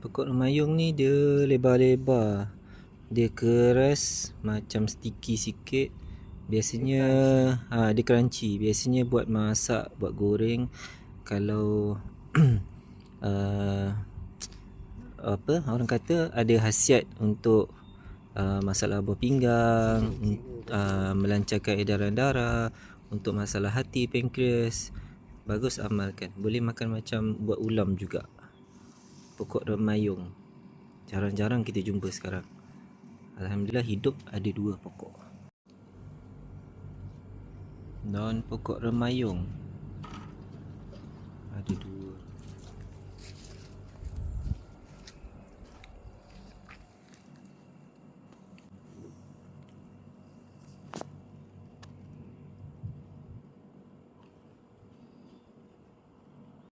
Pokok remayung ni dia lebar-lebar. Dia keras macam sticky sikit. Biasanya ha dia crunchy. Biasanya buat masak, buat goreng kalau uh, apa orang kata ada khasiat untuk uh, masalah buah pinggang, uh, melancarkan edaran darah, untuk masalah hati, pankreas. Bagus amalkan. Boleh makan macam buat ulam juga. Pokok remayung. Jarang-jarang kita jumpa sekarang. Alhamdulillah hidup ada dua pokok. Daun pokok remayung. Ada dua.